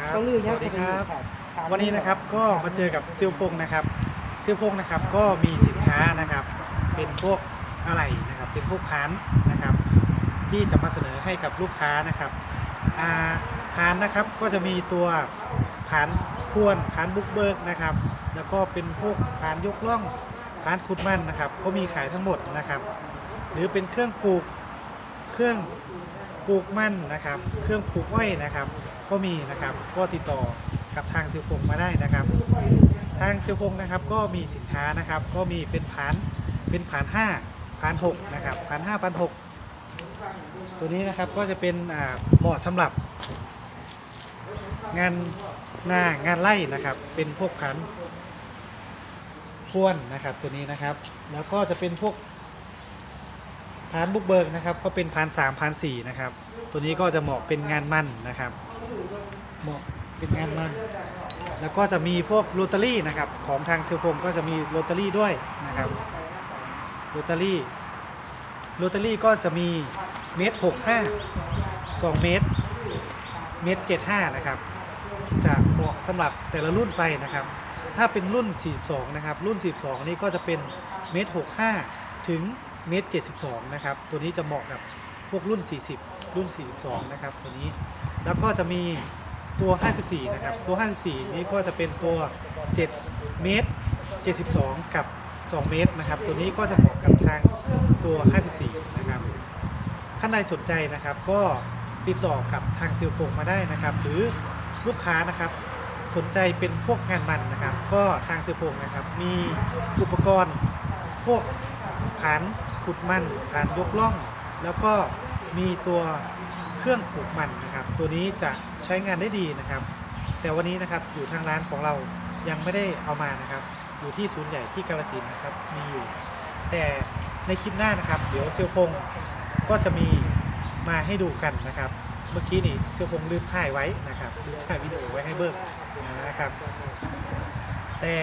ครับต้องลือสยักวัสดีครับตามวันนี้นะครับก็มาเจอกับซิลพงนะครับซิลพงนะครับก็มีสินค้านะครับ เป็นพวกอะไรนะครับ เป็นพวกพานนะครับ ที่จะมาเสนอให้กับลูกค้านะครับอ่าพานนะครับก็จะมีตัวพานพวนพานบุกเบิกนะครับ แล้วก็เป็นพวกพานยกล่องพานขุดมันนะครับ ก็มีขายทั้งหมดนะครับ หรือเป็นเครื่องปลูกเค รื่องปลูกมันนะครับ เครื่องปลูกอ้อยนะครับ ก็มีนะครับ ก็ติดต่อกับทางซิลพงมาได้นะครับ ทางซิลพงนะครับก็มีสินค้านะครับ ก็มีเป็นผานเป็นผานห้าผานหกนะครับผานห้าผานหกตัวนี้นะครับก็จะเป็นอ่าเหมาะสำหรับ งานหน้างานไล่นะครับ เป็นพวกผานพ่วนนะครับตัวนี้นะครับ แล้วก็จะเป็นพวก พานบุกเบิกนะครับ ก็เป็นพานสามพานสี่นะครับ ตัวนี้ก็จะเหมาะเป็นงานมั่นนะครับ เหมาะเป็นงานมั่น แล้วก็จะมีพวกโรตารี่นะครับ ของทางเซลคมก็จะมีโรตารี่ด้วยนะครับโรตารี่โรตารี่ก็จะมีเมตรหกห้าสองเมตร เมตรเจ็ดห้านะครับ จะเหมาะสำหรับแต่ละรุ่นไปนะครับ ถ้าเป็นรุ่น 42 นะครับ รุ่น 42 นี้ก็จะเป็นเมตร65 ถึง เมตร72นะครับ ตัวนี้จะเหมาะกับพวกรุ่น 40 รุ่น 42 นะครับ ตัวนี้ แล้วก็จะมีตัว 54 นะครับ ตัว 54 นี้ก็จะเป็นตัว 7 เมตร 72 กับ 2 เมตรนะครับ ตัวนี้ก็จะเหมาะกับทางตัว 54 นะครับ ท่านใดสนใจนะครับ ก็ติดต่อกับทางซิลโคงมาได้นะครับ หรือลูกค้านะครับสนใจเป็นพวกงานมันนะครับ ก็ทางซิลโคงนะครับ มีอุปกรณ์พวก ผานขุดมันผานยกล่อง แล้วก็มีตัวเครื่องปลูกมันนะครับ ตัวนี้จะใช้งานได้ดีนะครับ แต่วันนี้นะครับอยู่ทางร้านของเรายังไม่ได้เอามานะครับ อยู่ที่ศูนย์ใหญ่ที่กาลสินนะครับมีอยู่ แต่ในคลิปหน้านะครับ เดี๋ยวเซลพงก็จะมีมาให้ดูกันนะครับ เมื่อกี้นี่เซลพงลืมถ่ายไว้นะครับลืมถ่ายวิดีโอไว้ให้เบิกนะครับ แต่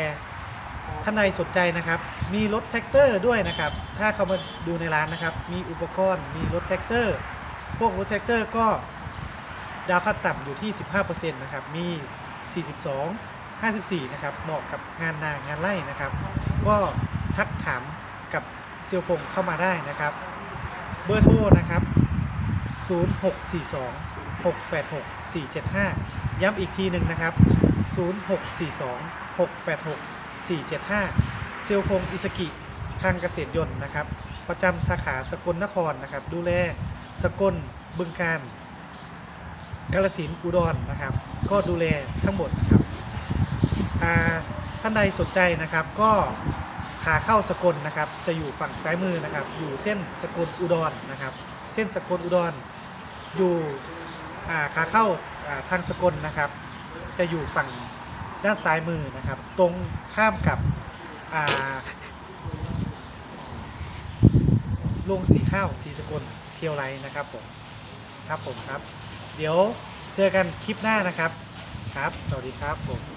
ท่านใดสนใจนะครับ มีรถแท็กเตอร์ด้วยนะครับ ถ้าเข้ามาดูในร้านนะครับ มีอุปกรณ์ มีรถแท็กเตอร์ พวกรถแท็กเตอร์ก็ดาวค่าต่ำอยู่ที่ 15%นะครับ มี 42 54 นะครับ เหมาะกับงานนางานไร่นะครับ ก็ทักถามกับเซียวพงเข้ามาได้นะครับ เบอร์โทรนะครับ 0642 686 475 ย้ำอีกทีหนึ่งนะครับ 0642 686 475 เซียวพงอิสกิทางเกษตรยนต์นะครับ ประจำสาขาสกลนครนะครับ ดูแลสกลบึงการกาลสินอุดรนะครับ ก็ดูแลทั้งหมดนะครับอ่าท่านใดสนใจนะครับ ก็ขาเข้าสกลนะครับ จะอยู่ฝั่งซ้ายมือนะครับ อยู่เส้นสกลอุดรนะครับ เส้นสกลอุดรอยู่ขาเข้าทางสกลนะครับ จะอยู่ฝั่ง ด้านซ้ายมือนะครับ ตรงข้ามกับอ่าโรงสีข้าวสีสกลเพียวไรนะครับผมครับผมครับ เดี๋ยวเจอกันคลิปหน้านะครับครับ สวัสดีครับผม